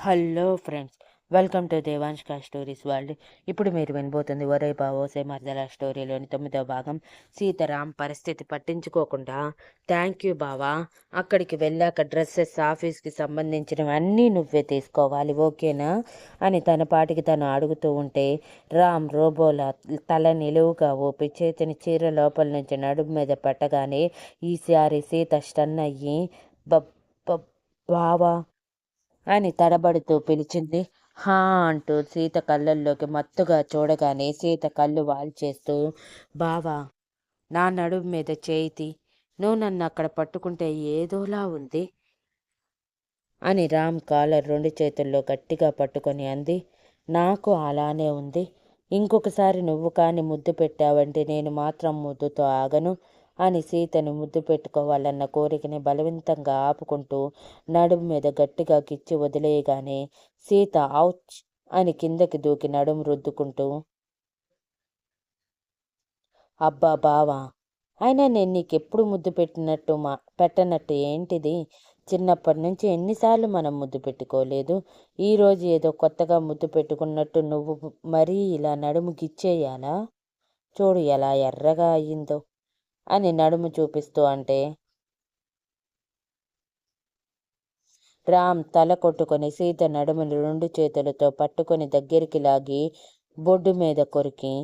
Hello friends welcome to దేవాంష్క stories world. ఇప్పుడు మీరు వినబోతుంది ఒరే బావోసే మర్దల స్టోరీలోని తొమ్మిదో భాగం. సీతారాం పరిస్థితి పట్టించుకోకుండా థ్యాంక్ యూ బావా అక్కడికి వెళ్ళాక డ్రెస్సెస్ ఆఫీస్కి సంబంధించినవన్నీ నువ్వే తీసుకోవాలి ఓకేనా? అని తన పాటికి తను అడుగుతూ ఉంటే రామ్ రోబోలా తల నిలువుగా ఊపి చేతిని చీర లోపల నుంచి నడుము మీద పెట్టగానే ఈసారి సీత స్టన్ అయ్యి బావా అని తడబడుతూ పిలిచింది. హా అంటూ సీత కళ్ళల్లోకి మత్తుగా చూడగానే సీత కళ్ళు వాల్చేస్తూ బావా నా నడుము మీద చేయితి నువ్వు నన్ను అక్కడ పట్టుకుంటే ఏదోలా ఉంది అని రామ్ కాలర్ రెండు చేతుల్లో గట్టిగా పట్టుకొని అంది. నాకు అలానే ఉంది. ఇంకొకసారి నువ్వు కాని ముద్దు పెట్టావంటే నేను మాత్రం ముద్దుతో ఆగను. అని సీతను ముద్దు పెట్టుకోవాలన్న కోరికని బలవంతంగా ఆపుకుంటూ నడుము మీద గట్టిగా కిచ్చి వదిలేయగానే సీత ఔచ్ అని కిందకి దూకి నడుము రుద్దుకుంటూ అబ్బా బావా అయినా నేను నీకెప్పుడు ముద్దు పెట్టినట్టు మా పెట్టనట్టు ఏంటిది? చిన్నప్పటి నుంచి ఎన్నిసార్లు మనం ముద్దు పెట్టుకోలేదు. ఈరోజు ఏదో కొత్తగా ముద్దు పెట్టుకున్నట్టు నువ్వు మరీ ఇలా నడుము గిచ్చేయాలా? చూడు ఎలా ఎర్రగా అయ్యిందో. అని నడుము చూపిస్తూ అంటే రామ్ తల కొట్టుకొని సీత నడుములు రెండు చేతులతో పట్టుకొని దగ్గరికి లాగి బొడ్డు మీద కొరికి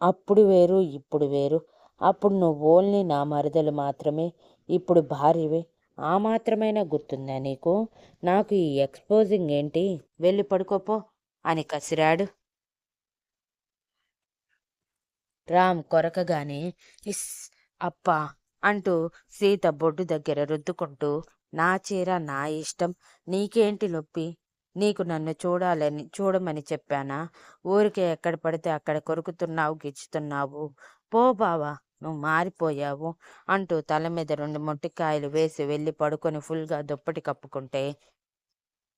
అప్పుడు వేరు ఇప్పుడు వేరు. అప్పుడు నువ్వు ఓన్లీ నా మరదలు మాత్రమే. ఇప్పుడు భార్యవే. ఆ మాత్రమైనా గుర్తుందా నీకు? నాకు ఈ ఎక్స్పోజింగ్ ఏంటి? వెళ్ళి పడుకోపో అని కసిరాడు. రామ్ కొరకగానే ఇస్ అప్పా అంటూ సీత బొడ్డు దగ్గర రుద్దుకుంటూ నా చీర నా ఇష్టం నీకేంటి నొప్పి? నీకు నన్ను చూడాలని చూడమని చెప్పానా? ఊరికే ఎక్కడ పడితే అక్కడ కొరుకుతున్నావు గిచ్చుతున్నావు. పో బావా నువ్వు మారిపోయావు అంటూ తల మీద రెండు మొట్టికాయలు వేసి వెళ్ళి పడుకొని ఫుల్గా దుప్పటి కప్పుకుంటే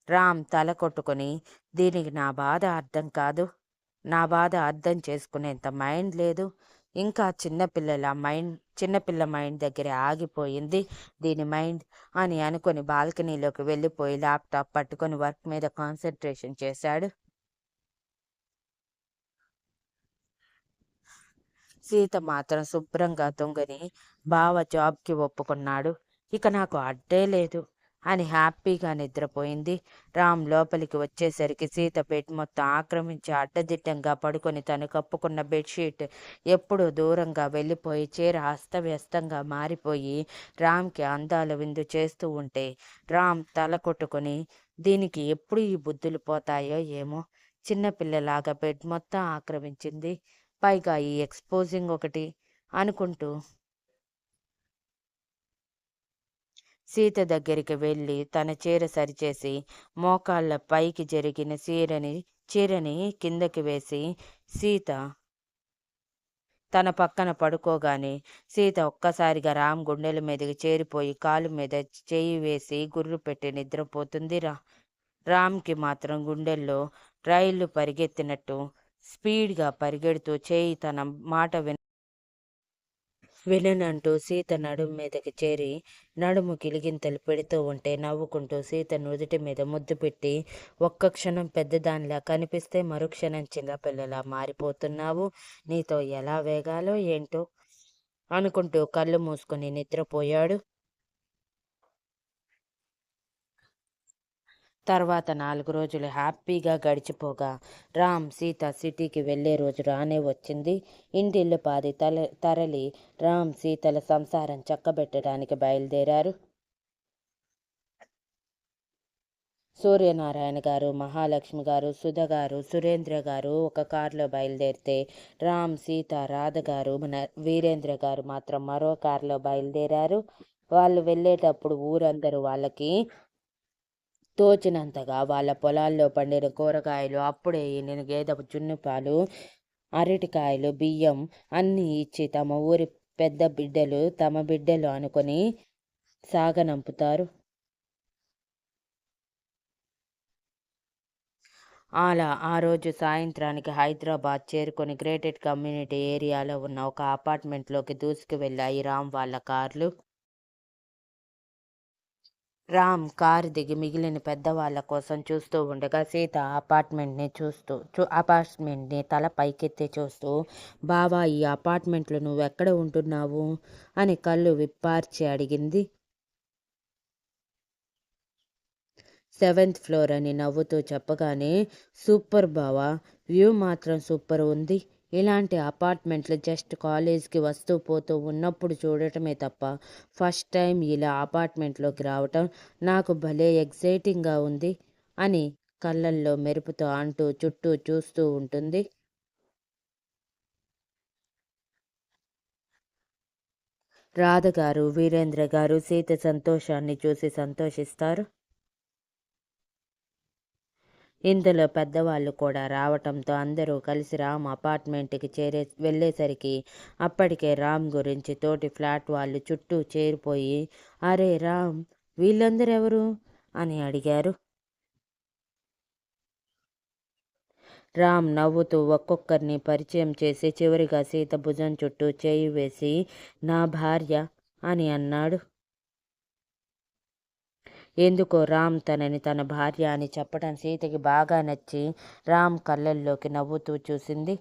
రామ్ తల కొట్టుకొని దీనికి నా బాధ అర్థం కాదు. నా బాధ అర్థం చేసుకునేంత మైండ్ లేదు. ఇంకా చిన్నపిల్లల మైండ్ చిన్నపిల్ల మైండ్ దగ్గర ఆగిపోయింది. దీని మైండ్ అని అనుకుని బాల్కనీలోకి వెళ్ళిపోయి ల్యాప్టాప్ పట్టుకొని వర్క్ మీద కాన్సన్ట్రేషన్ చేశాడు. సీత మాత్రం శుభ్రంగా దొంగని బావ జాబ్కి ఒప్పుకున్నాడు. ఇక నాకు అడ్డే లేదు. అని హ్యాపీగా నిద్రపోయింది. రామ్ లోపలికి వచ్చేసరికి సీత బెడ్ మొత్తం ఆక్రమించి అడ్డదిడ్డంగా పడుకొని తను కప్పుకున్న బెడ్షీట్ ఎప్పుడూ దూరంగా వెళ్ళిపోయి చీర అస్తవ్యస్తంగా మారిపోయి రామ్కి అందాల విందు చేస్తూ ఉంటే రామ్ తల కొట్టుకొని దీనికి ఎప్పుడు ఈ బుద్ధులు పోతాయో ఏమో? చిన్నపిల్లలాగా బెడ్ మొత్తం ఆక్రమించింది. పైగా ఈ ఎక్స్పోజింగ్ ఒకటి అనుకుంటూ సీత దగ్గరికి వెళ్ళి తన చీర సరిచేసి మోకాళ్ళ పైకి జరిగిన చీరని చీరని కిందకి వేసి సీత తన పక్కన పడుకోగానే సీత ఒక్కసారిగా రామ్ గుండెల మీదకి చేరిపోయి కాలు మీద చేయి వేసి గుర్రు పెట్టి నిద్రపోతుంది రా రామ్కి మాత్రం గుండెల్లో రైళ్ళు పరిగెత్తినట్టు స్పీడ్గా పరిగెడుతూ చేయి తన మాట విన విననంటూ సీత నడుము మీదకి చేరి నడుము కిలిగింతలు పెడుతూ ఉంటే నవ్వుకుంటూ సీత నుదుటి మీద ముద్దు పెట్టి ఒక్క క్షణం పెద్దదానిలా కనిపిస్తే మరుక్షణం చిన్నపిల్లలా మారిపోతున్నావు? నీతో ఎలా వేగాలో ఏంటో? అనుకుంటూ కళ్ళు మూసుకుని నిద్రపోయాడు. తర్వాత నాలుగు రోజులు హ్యాపీగా గడిచిపోగా రామ్ సీత సిటీకి వెళ్ళే రోజు రానే వచ్చింది. ఇంటిల్లు పాది తల తరలి రామ్ సీతల సంసారం చక్కబెట్టడానికి బయలుదేరారు. సూర్యనారాయణ గారు మహాలక్ష్మి గారు సుధ గారు సురేంద్ర గారు ఒక కారులో బయలుదేరితే రామ్ సీత రాధ గారు మన వీరేంద్ర గారు మాత్రం మరో కారులో బయలుదేరారు. వాళ్ళు వెళ్ళేటప్పుడు ఊరందరూ వాళ్ళకి తోచినంతగా వాళ్ళ పొలాల్లో పండిన కూరగాయలు అప్పుడే నేను గేదె జున్నుపాలు అరటికాయలు బియ్యం అన్నీ ఇచ్చి తమ ఊరి పెద్ద బిడ్డలు తమ బిడ్డలు అనుకొని సాగనంపుతారు. అలా ఆ రోజు సాయంత్రానికి హైదరాబాద్ చేరుకొని గ్రేటెడ్ కమ్యూనిటీ ఏరియాలో ఉన్న ఒక అపార్ట్మెంట్లోకి దూసుకు వెళ్ళాయి రామ్ వాళ్ళ కార్లు. రామ్ కారు దిగి మిగిలిన పెద్దవాళ్ళ కోసం చూస్తూ ఉండగా సీత అపార్ట్మెంట్ని చూస్తూ చూ అపార్ట్మెంట్ని తల పైకెత్తి చూస్తూ బావా ఈ అపార్ట్మెంట్లో నువ్వు ఎక్కడ ఉంటున్నావు? అని కళ్ళు విప్పార్చి అడిగింది. సెవెంత్ ఫ్లోర్ అని నవ్వుతూ చెప్పగానే సూపర్ బావా వ్యూ మాత్రం సూపర్ ఉంది. ఇలాంటి అపార్ట్మెంట్లు జస్ట్ కాలేజ్కి వస్తూ పోతూ ఉన్నప్పుడు చూడటమే తప్ప ఫస్ట్ టైం ఇలా అపార్ట్మెంట్లోకి రావటం నాకు భలే ఎగ్జైటింగ్గా ఉంది అని కళ్ళల్లో మెరుపుతో అంటూ చుట్టూ చూస్తూ ఉంటుంది. రాధగారు వీరేంద్ర గారు సీత సంతోషాన్ని చూసి సంతోషిస్తారు. ఇందులో పెద్దవాళ్ళు కూడా రావటంతో అందరూ కలిసి రామ్ అపార్ట్మెంట్కి చేరే వెళ్ళేసరికి అప్పటికే రామ్ గురించి తోటి ఫ్లాట్ వాళ్ళు చుట్టూ చేరిపోయి అరే రామ్ వీళ్ళందరూ ఎవరు అని అడిగారు. రామ్ నవ్వుతూ ఒక్కొక్కరిని పరిచయం చేసి చివరిగా సీత భుజం చుట్టూ చేయి వేసి నా భార్య అని అన్నాడు. ఎందుకో రామ్ తనని తన భార్య అని చెప్పడం సీతకి బాగా నచ్చి రామ్ కళ్ళల్లోకి నవ్వుతూ చూసింది.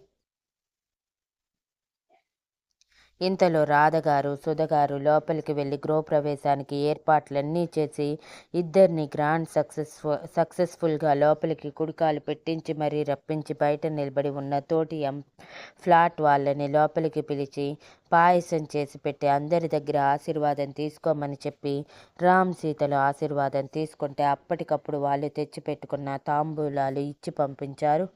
ఇంతలో రాధగారు సుధగారు లోపలికి వెళ్ళి గృహప్రవేశానికి ఏర్పాట్లన్నీ చేసి ఇద్దరిని గ్రాండ్ సక్సెస్ఫుల్ సక్సెస్ఫుల్గా లోపలికి కుడికాలు పెట్టించి మరీ రప్పించి బయట నిలబడి ఉన్న తోటి ఎం ఫ్లాట్ వాళ్ళని లోపలికి పిలిచి పాయసం చేసి పెట్టి అందరి దగ్గర ఆశీర్వాదం తీసుకోమని చెప్పి రామ్ సీతలు ఆశీర్వాదం తీసుకుంటే అప్పటికప్పుడు వాళ్ళు తెచ్చిపెట్టుకున్న తాంబూలాలు ఇచ్చి పంపించారు.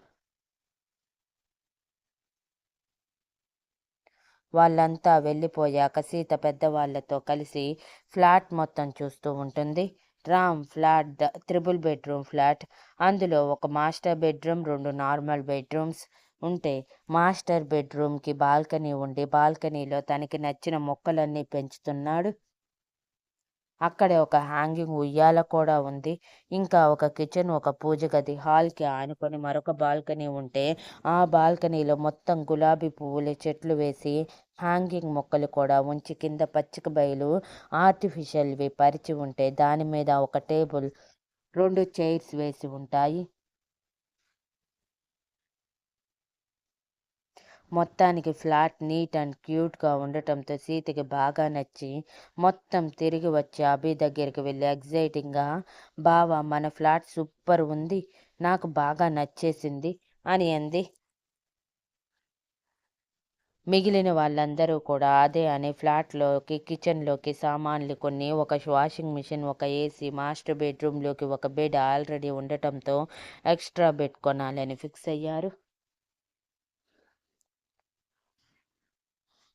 వాళ్ళంతా వెళ్ళిపోయాక సీత పెద్దవాళ్ళతో కలిసి ఫ్లాట్ మొత్తం చూస్తూ ఉంటుంది. Ram flat the triple bedroom flat అందులో ఒక మాస్టర్ బెడ్రూమ్ రెండు నార్మల్ బెడ్రూమ్స్ ఉంటే మాస్టర్ బెడ్రూమ్కి బాల్కనీ ఉండి బాల్కనీలో తనకి నచ్చిన మొక్కలన్నీ పెంచుతున్నాడు. అక్కడే ఒక హ్యాంగింగ్ ఉయ్యాల కూడా ఉంది. ఇంకా ఒక కిచెన్ ఒక పూజ గది హాల్కి ఆనుకొని మరొక బాల్కనీ ఉంటే ఆ బాల్కనీలో మొత్తం గులాబీ పువ్వులు చెట్లు వేసి హ్యాంగింగ్ మొక్కలు కూడా ఉంచి కింద పచ్చిక బయలు ఆర్టిఫిషియల్వి పరిచి ఉంటే దాని మీద ఒక టేబుల్ రెండు చైర్స్ వేసి ఉంటాయి. మొత్తానికి ఫ్లాట్ నీట్ అండ్ క్యూట్గా ఉండటంతో సీతకి బాగా నచ్చి మొత్తం తిరిగి వచ్చి అభి దగ్గరికి వెళ్ళి ఎగ్జైటింగ్గా బావా మన ఫ్లాట్ సూపర్ ఉంది నాకు బాగా నచ్చేసింది అని అంది. మిగిలిన వాళ్ళందరూ కూడా అదే అని ఫ్లాట్లోకి కిచెన్లోకి సామాన్లు కొన్ని ఒక వాషింగ్ మిషన్ ఒక ఏసీ మాస్టర్ బెడ్రూమ్లోకి ఒక బెడ్ ఆల్రెడీ ఉండటంతో ఎక్స్ట్రా బెడ్ కొనాలని ఫిక్స్ అయ్యారు.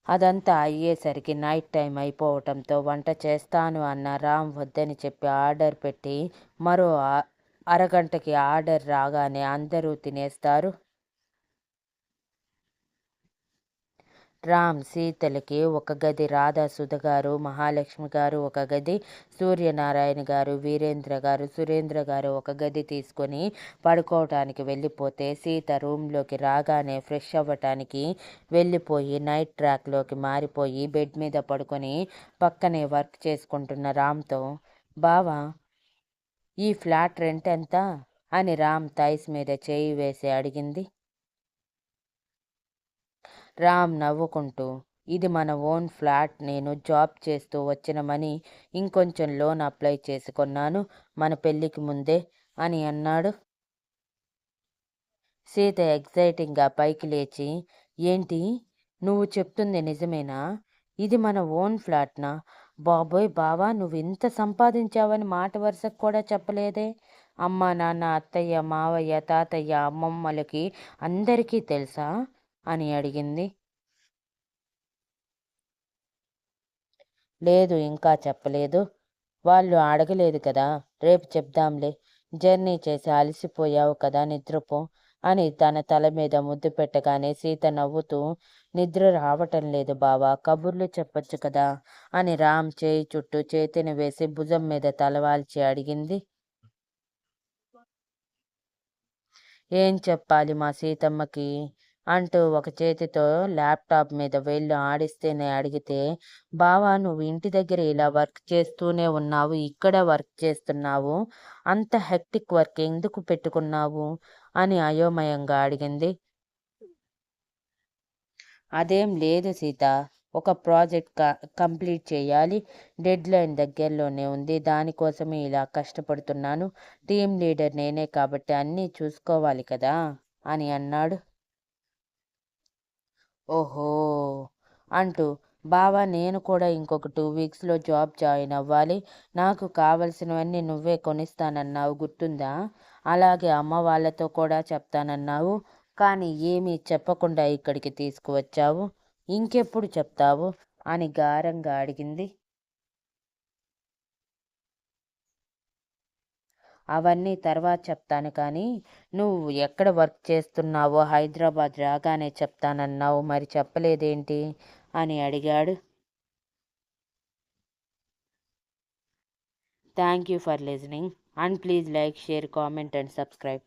అదంతా అయ్యేసరికి నైట్ టైం అయిపోవటంతో వంట చేస్తాను అన్న రామ్ వద్దని చెప్పి ఆర్డర్ పెట్టి మరో అరగంటకి ఆర్డర్ రాగానే అందరూ తినేస్తారు. రామ్ సీతలకి ఒక గది రాధా సుధ గారు మహాలక్ష్మి గారు ఒక గది సూర్యనారాయణ గారు వీరేంద్ర గారు సురేంద్ర గారు ఒక గది తీసుకొని పడుకోవటానికి వెళ్ళిపోతే సీత రూమ్లోకి రాగానే ఫ్రెష్ అవ్వటానికి వెళ్ళిపోయి నైట్ ట్రాక్లోకి మారిపోయి బెడ్ మీద పడుకొని పక్కనే వర్క్ చేసుకుంటున్న రామ్తో బావా ఈ ఫ్లాట్ రెంట్ ఎంత? అని రామ్ థైస్ మీద చేయి వేసి అడిగింది. రామ్ నవ్వుకుంటూ ఇది మన ఓన్ ఫ్లాట్ నేను జాబ్ చేస్తూ వచ్చిన మనీ ఇంకొంచెం లోన్ అప్లై చేసుకున్నాను మన పెళ్ళికి ముందే అని అన్నాడు. సీత ఎగ్జైటింగ్గా పైకి లేచి ఏంటి నువ్వు చెప్తుంది నిజమేనా? ఇది మన ఓన్ ఫ్లాట్నా? బాబోయ్ బావా నువ్వు ఇంత సంపాదించావని మాట వరుసకు కూడా చెప్పలేదే? అమ్మ నాన్న అత్తయ్య మావయ్య తాతయ్య అమ్మమ్మలకి అందరికీ తెలుసా? అని అడిగింది. లేదు ఇంకా చెప్పలేదు. వాళ్ళు అడగలేదు కదా. రేపు చెప్దాంలే. జర్నీ చేసి అలసిపోయావు కదా నిద్రపో అని తన తల మీద ముద్దు పెట్టగానే సీత నవ్వుతూ నిద్ర రావటం లేదు బావా కబుర్లు చెప్పొచ్చు కదా అని రామ్ చేయి చుట్టూ చేతిని వేసి భుజం మీద తలవాల్చి అడిగింది. ఏం చెప్పాలి మా సీతమ్మకి? అంటూ ఒక చేతితో ల్యాప్టాప్ మీద వెళ్ళి ఆడిస్తేనే అడిగితే బావా నువ్వు ఇంటి దగ్గర ఇలా వర్క్ చేస్తూనే ఉన్నావు ఇక్కడ వర్క్ చేస్తున్నావు అంత హెక్టిక్ వర్క్ ఎందుకు పెట్టుకున్నావు? అని అయోమయంగా అడిగింది. అదేం లేదు సీత ఒక ప్రాజెక్ట్ క కంప్లీట్ చేయాలి డెడ్ లైన్ దగ్గరలోనే ఉంది దానికోసమే ఇలా కష్టపడుతున్నాను టీం లీడర్ నేనే కాబట్టి అన్నీ చూసుకోవాలి కదా అని అన్నాడు. ఓహో! అంటూ బావా నేను కూడా ఇంకొక టూ వీక్స్లో జాబ్ జాయిన్ అవ్వాలి. నాకు కావలసినవన్నీ నువ్వే కొనిస్తానన్నావు గుర్తుందా? అలాగే అమ్మ వాళ్ళతో కూడా చెప్తానన్నావు. కానీ ఏమీ చెప్పకుండా ఇక్కడికి తీసుకువచ్చావు. ఇంకెప్పుడు చెప్తావు? అని గారంగా అడిగింది. అవన్నీ తర్వాత చెప్తాను కానీ నువ్వు ఎక్కడ వర్క్ చేస్తున్నావో హైదరాబాద్ రాగానే చెప్తానన్నావు. మరి చెప్పలేదేంటి? అని అడిగాడు. Thank you for listening and please like share comment and subscribe